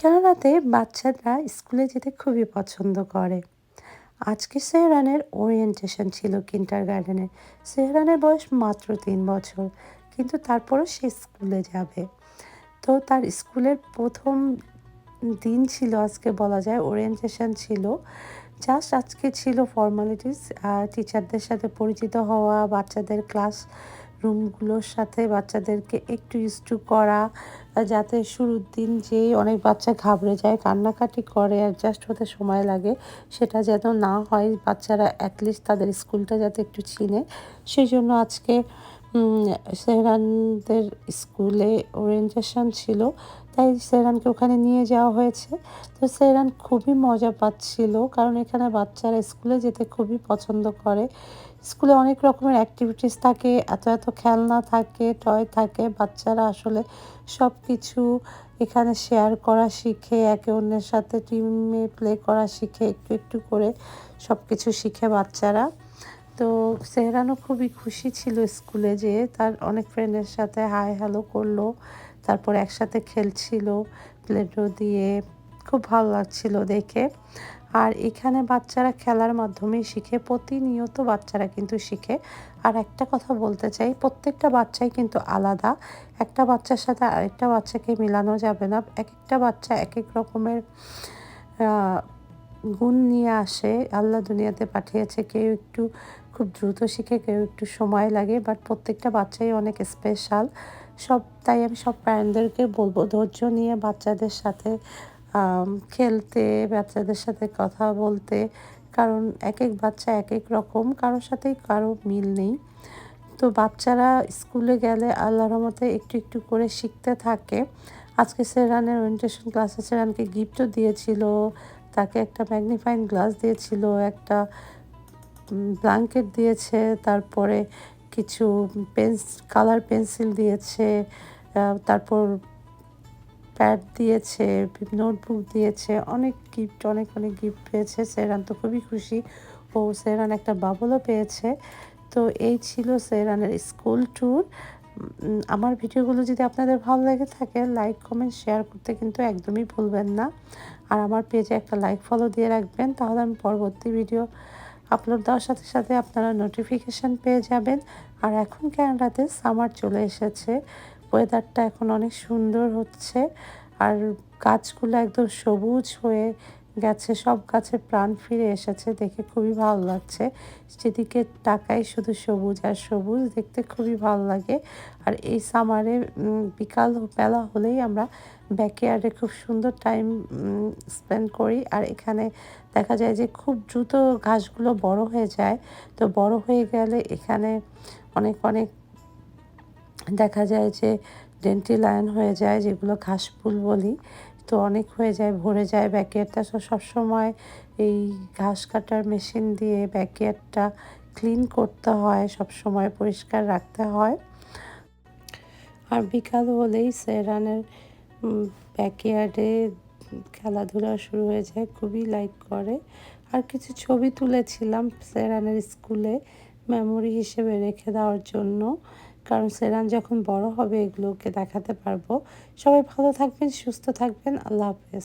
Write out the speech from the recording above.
কেননাতে বাচ্চারা স্কুলে যেতে খুবই পছন্দ করে। আজকে সেহরানের ওরিয়েন্টেশন ছিল কিন্টার গার্ডেনের সেহরানের বয়স মাত্র তিন বছর, কিন্তু তারপরও সে স্কুলে যাবে। তো তার স্কুলের প্রথম দিন ছিল আজকে বলা যায় ওরিয়েন্টেশন ছিল। জাস্ট আজকে ছিল ফর্মালিটিস টিচারদের সাথে পরিচিত হওয়া, বাচ্চাদের ক্লাস রুমগুলোর সাথে বাচ্চাদেরকে একটু ইস্টু করা যাতে শুরুর দিন যে অনেক বাচ্চা ঘাবড়ে যায়, কান্নাকাটি করে অ্যাডজাস্ট হতে সময় লাগে, সেটা যেন না হয় বাচ্চারা অ্যাটলিস্ট তাদের স্কুলটা যাতে একটু চিনে। সেই জন্য আজকে সেহরানদের স্কুলে ওরিয়েন্টেশন ছিল, তাই সেহরানকে ওখানে নিয়ে যাওয়া হয়েছে। তো সেহরান খুবই মজা পাচ্ছিল, কারণ এখানে বাচ্চারা স্কুলে যেতে খুবই পছন্দ করে। স্কুলে অনেক রকমের অ্যাক্টিভিটিস থাকে, এত এত খেলনা থাকে টয় থাকে, বাচ্চারা আসলে সব কিছু এখানে শেয়ার করা শিখে, একে অন্যের সাথে টিমে প্লে করা শিখে, একটু একটু করে সব কিছু শিখে বাচ্চারা। তো সেহরানও খুবই খুশি ছিল স্কুলে যে তার অনেক ফ্রেন্ডের সাথে হাই হ্যালো করল। তারপর একসাথে খেলছিল প্লেটো দিয়ে। খুব ভালো লাগছিল দেখে। আর এখানে বাচ্চারা খেলার মাধ্যমেই শিখে, প্রতিনিয়ত বাচ্চারা কিন্তু শিখে। আর একটা কথা বলতে চাই, প্রত্যেকটা বাচ্চাই কিন্তু আলাদা। একটা বাচ্চার সাথে আরেকটা বাচ্চাকে মিলানো যাবে না। এক একটা বাচ্চা এক এক রকমের গুণ নিয়ে আসে। আল্লাহ দুনিয়াতে পাঠিয়েছে, কেউ একটু খুব দ্রুত শিখে, কেউ একটু সময় লাগে বাট প্রত্যেকটা বাচ্চাই অনেক স্পেশাল সব, তাই আমি সব প্যারেন্টদেরকে বলব, ধৈর্য নিয়ে বাচ্চাদের সাথে খেলতে, বাচ্চাদের সাথে কথা বলতে, কারণ এক এক বাচ্চা এক এক রকম, কারোর সাথেই কারও মিল নেই। তো বাচ্চারা স্কুলে গেলে আল্লাহর মতে একটু একটু করে শিখতে থাকে। আজকে সেরানের ওরিয়েন্টেশন ক্লাসে সেরানকে গিফটও দিয়েছিল তাকে একটা ম্যাগনিফাইং গ্লাস দিয়েছিল, একটা ব্ল্যাঙ্কেট দিয়েছে, তারপরে কিছু পেন্স কালার পেন্সিল দিয়েছে তারপর প্যাড দিয়েছে নোটবুক দিয়েছে, অনেক গিফট অনেক অনেক গিফট পেয়েছে। সেরান তো খুবই খুশি। ও সেরান একটা বাবলও পেয়েছে। তো এই ছিল সেরানের স্কুল ট্যুর আমার ভিডিওগুলো যদি আপনাদের ভালো লেগে থাকে লাইক কমেন্ট শেয়ার করতে কিন্তু একদমই ভুলবেন না। আর আমার পেজে একটা লাইক ফলো দিয়ে রাখবেন, তাহলে আমি পরবর্তী ভিডিও আপলোড দেওয়ার সাথে সাথে আপনারা নোটিফিকেশান পেয়ে যাবেন। আর এখন ক্যানাডাতে সামার চলে এসেছে ওয়েদারটা এখন অনেক সুন্দর হচ্ছে, আর গাছগুলো একদম সবুজ হয়ে গেছে, সব গাছে প্রাণ ফিরে এসেছে, দেখে খুবই ভালো লাগছে। সেদিকে টাকাই শুধু সবুজ আর সবুজ, দেখতে খুবই ভালো লাগে। আর এই সামারে বিকাল বেলা হলেই আমরা ব্যাকয়ার্ডে খুব সুন্দর টাইম স্পেন্ড করি। আর এখানে দেখা যায় যে খুব দ্রুত ঘাসগুলো বড় হয়ে যায়। তো বড় হয়ে গেলে এখানে অনেক অনেক দেখা যায় যে ডেন্টি লায়ন হয়ে যায়, যেগুলো ঘাস ফুল বলি। তো অনেক হয়ে যায়, ভরে যায় ব্যাকয়ার্ডটা তো সবসময় এই ঘাস কাটার মেশিন দিয়ে ব্যাকয়ার্ডটা ক্লিন করতে হয় সব সময় পরিষ্কার রাখতে হয়। আর বিকাল হলেই সেরানের ব্যাকয়ার্ডে খেলাধুলা শুরু হয়ে যায়, খুবই লাইক করে। আর কিছু ছবি তুলেছিলাম সেরানের স্কুলে মেমোরি হিসেবে রেখে দেওয়ার জন্য। কারণ সেরান যখন বড় হবে এগুলোকে দেখাতে পারব। সবাই ভালো থাকবেন, সুস্থ থাকবেন। আল্লাহ হাফেজ।